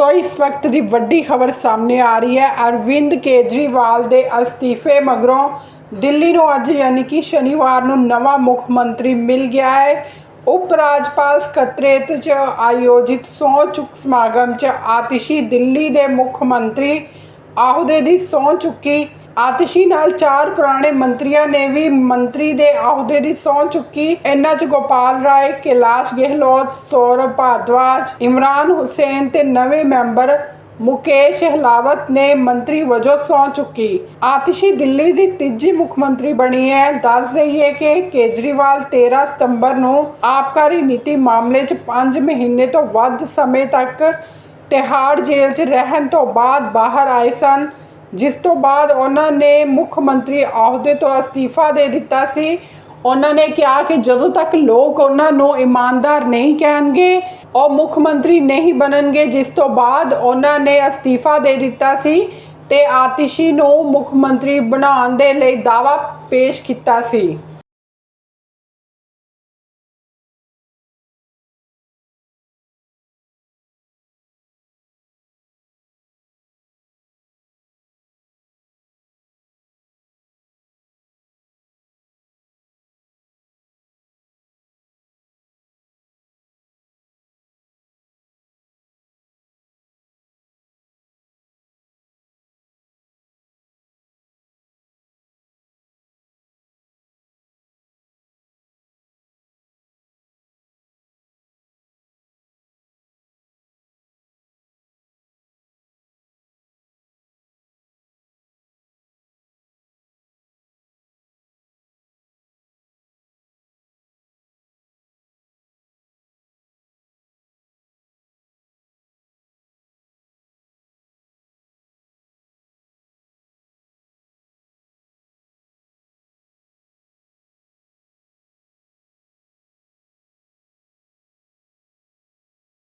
ਸੋ ਇਸ ਵਕਤ ਦੀ ਵੱਡੀ ਖਬਰ ਸਾਹਮਣੇ ਆ ਰਹੀ ਹੈ। ਅਰਵਿੰਦ ਕੇਜਰੀਵਾਲ ਦੇ ਅਸਤੀਫੇ ਮਗਰੋਂ ਦਿੱਲੀ ਨੂੰ ਅੱਜ ਯਾਨੀ ਕਿ ਸ਼ਨੀਵਾਰ ਨੂੰ ਨਵਾਂ ਮੁੱਖ ਮੰਤਰੀ ਮਿਲ ਗਿਆ ਹੈ। ਉਪ ਰਾਜਪਾਲ ਸਕੱਤਰੇਤ 'ਚ ਆਯੋਜਿਤ ਸਹੁੰ ਚੁੱਕ ਸਮਾਗਮ 'ਚ ਆਤਿਸ਼ੀ ਦਿੱਲੀ ਦੇ ਮੁੱਖ ਮੰਤਰੀ ਅਹੁਦੇ ਦੀ ਸਹੁੰ ਚੁੱਕੀ ਆਤਿਸ਼ੀ ਨਾਲ ਚਾਰ ਪੁਰਾਣੇ ਮੰਤਰੀਆਂ ਨੇ ਵੀ ਮੰਤਰੀ ਦੇ ਅਹੁਦੇ ਦੀ ਸਹੁੰ ਚੁੱਕੀ। ਇਹਨਾਂ 'ਚ ਗੋਪਾਲ ਰਾਏ, ਕੈਲਾਸ਼ ਗਹਿਲੋਤ, ਸੌਰਵ ਭਾਰਦਵਾਜ, ਇਮਰਾਨ ਹੁਸੈਨ ਤੇ ਨਵੇਂ ਮੈਂਬਰ ਮੁਕੇਸ਼ ਹਲਾਵਤ ਨੇ ਮੰਤਰੀ ਵਜੋਂ ਸਹੁੰ ਚੁੱਕੀ। ਆਤਿਸ਼ੀ ਦਿੱਲੀ ਦੀ ਤੀਜੀ ਮੁੱਖ ਮੰਤਰੀ ਬਣੀ ਹੈ ਦੱਸ ਦਈਏ ਕਿ ਕੇਜਰੀਵਾਲ 13 ਸਤੰਬਰ ਨੂੰ ਆਬਕਾਰੀ ਨੀਤੀ ਮਾਮਲੇ 'ਚ 5 ਮਹੀਨੇ ਤੋਂ ਵੱਧ ਸਮੇਂ ਤੱਕ ਤਿਹਾੜ ਜੇਲ੍ਹ 'ਚ ਰਹਿਣ ਤੋਂ ਬਾਅਦ ਬਾਹਰ ਆਏ ਸਨ। ਜਿਸ ਤੋਂ ਬਾਅਦ ਉਹਨਾਂ ਨੇ ਮੁੱਖ ਮੰਤਰੀ ਅਹੁਦੇ ਤੋਂ ਅਸਤੀਫਾ ਦੇ ਦਿੱਤਾ ਸੀ। ਉਹਨਾਂ ਨੇ ਕਿਹਾ ਕਿ ਜਦੋਂ ਤੱਕ ਲੋਕ ਉਹਨਾਂ ਨੂੰ ਇਮਾਨਦਾਰ ਨਹੀਂ ਕਹਿਣਗੇ, ਉਹ ਮੁੱਖ ਮੰਤਰੀ ਨਹੀਂ ਬਣਨਗੇ, ਜਿਸ ਤੋਂ ਬਾਅਦ ਉਹਨਾਂ ਨੇ ਅਸਤੀਫਾ ਦੇ ਦਿੱਤਾ ਸੀ ਤੇ ਆਤਿਸ਼ੀ ਨੂੰ ਮੁੱਖ ਮੰਤਰੀ ਬਣਾਉਣ ਦੇ ਲਈ ਦਾਅਵਾ ਪੇਸ਼ ਕੀਤਾ ਸੀ।